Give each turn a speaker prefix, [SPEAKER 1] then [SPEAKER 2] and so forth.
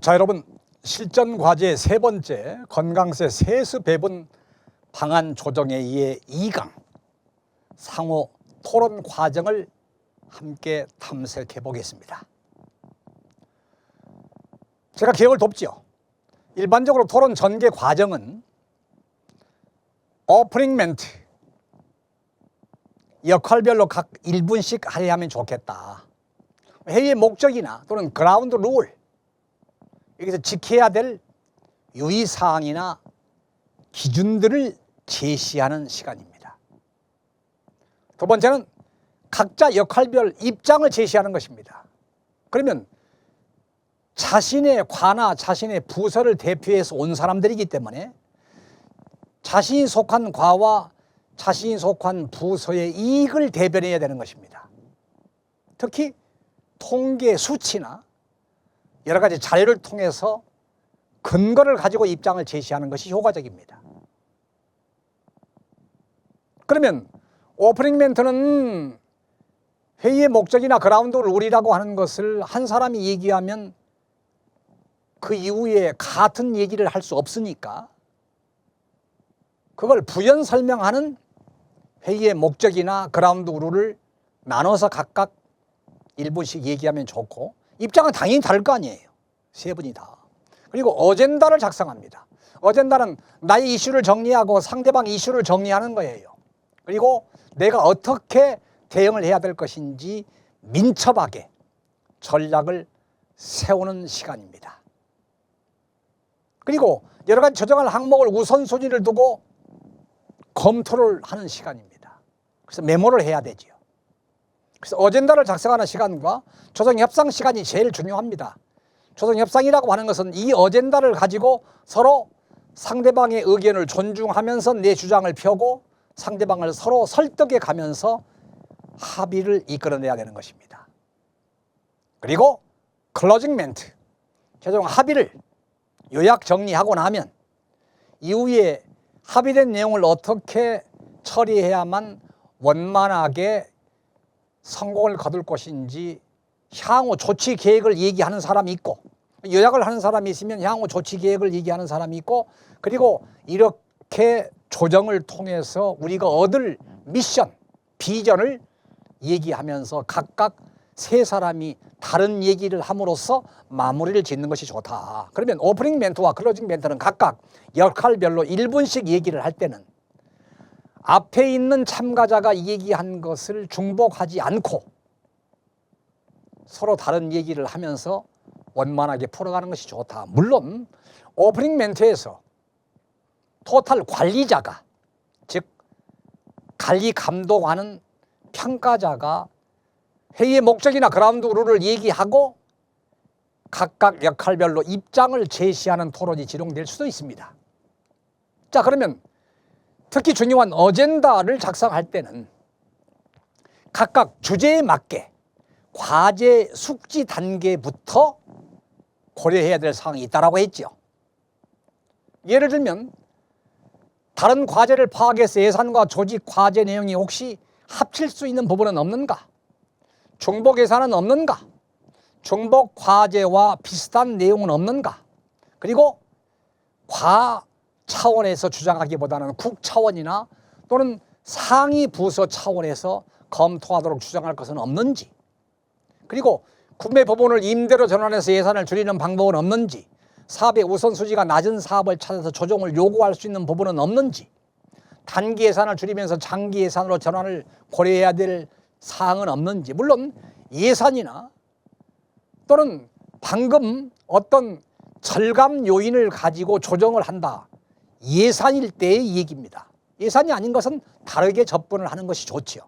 [SPEAKER 1] 자 여러분 실전 과제 세 번째 건강세 세수 배분 방안 조정에 의해 2강 상호 토론 과정을 함께 탐색해 보겠습니다. 제가 기억을 돕지요. 일반적으로 토론 전개 과정은 오프닝 멘트 역할별로 각 1분씩 하려 하면 좋겠다. 회의의 목적이나 또는 그라운드 룰 여기서 지켜야 될 유의사항이나 기준들을 제시하는 시간입니다. 두 번째는 각자 역할별 입장을 제시하는 것입니다. 그러면 자신의 과나 자신의 부서를 대표해서 온 사람들이기 때문에 자신이 속한 과와 자신이 속한 부서의 이익을 대변해야 되는 것입니다. 특히 통계 수치나 여러 가지 자료를 통해서 근거를 가지고 입장을 제시하는 것이 효과적입니다. 그러면 오프닝 멘트는 회의의 목적이나 그라운드 룰이라고 하는 것을 한 사람이 얘기하면 그 이후에 같은 얘기를 할 수 없으니까 그걸 부연 설명하는 회의의 목적이나 그라운드 룰을 나눠서 각각 1분씩 얘기하면 좋고 입장은 당연히 다를 거 아니에요. 세 분이 다. 그리고 어젠다를 작성합니다. 어젠다는 나의 이슈를 정리하고 상대방 이슈를 정리하는 거예요. 그리고 내가 어떻게 대응을 해야 될 것인지 민첩하게 전략을 세우는 시간입니다. 그리고 여러 가지 조정할 항목을 우선순위를 두고 검토를 하는 시간입니다. 그래서 메모를 해야 되지요. 그래서 어젠다를 작성하는 시간과 조정 협상 시간이 제일 중요합니다. 조정 협상이라고 하는 것은 이 어젠다를 가지고 서로 상대방의 의견을 존중하면서 내 주장을 펴고 상대방을 서로 설득해 가면서 합의를 이끌어내야 되는 것입니다. 그리고 클로징 멘트, 최종 합의를 요약 정리하고 나면 이후에 합의된 내용을 어떻게 처리해야만 원만하게 성공을 거둘 것인지 향후 조치 계획을 얘기하는 사람이 있고 요약을 하는 사람이 있으면 향후 조치 계획을 얘기하는 사람이 있고 그리고 이렇게 조정을 통해서 우리가 얻을 미션, 비전을 얘기하면서 각각 세 사람이 다른 얘기를 함으로써 마무리를 짓는 것이 좋다. 그러면 오프닝 멘트와 클로징 멘트는 각각 역할별로 1분씩 얘기를 할 때는 앞에 있는 참가자가 얘기한 것을 중복하지 않고 서로 다른 얘기를 하면서 원만하게 풀어가는 것이 좋다. 물론 오프닝 멘트에서 토탈 관리자가 즉 관리 감독하는 평가자가 회의의 목적이나 그라운드 룰을 얘기하고 각각 역할별로 입장을 제시하는 토론이 지롱될 수도 있습니다. 자 그러면 특히 중요한 어젠다를 작성할 때는 각각 주제에 맞게 과제 숙지 단계부터 고려해야 될 사항이 있다라고 했죠. 예를 들면 다른 과제를 파악해서 예산과 조직 과제 내용이 혹시 합칠 수 있는 부분은 없는가? 중복 예산은 없는가? 중복 과제와 비슷한 내용은 없는가? 그리고 과 차원에서 주장하기보다는 국 차원이나 또는 상위 부서 차원에서 검토하도록 주장할 것은 없는지 그리고 구매 부분을 임대로 전환해서 예산을 줄이는 방법은 없는지 사업의 우선순위가 낮은 사업을 찾아서 조정을 요구할 수 있는 부분은 없는지 단기 예산을 줄이면서 장기 예산으로 전환을 고려해야 될 사항은 없는지 물론 예산이나 또는 방금 어떤 절감 요인을 가지고 조정을 한다. 예산일 때의 얘기입니다. 예산이 아닌 것은 다르게 접근을 하는 것이 좋지요.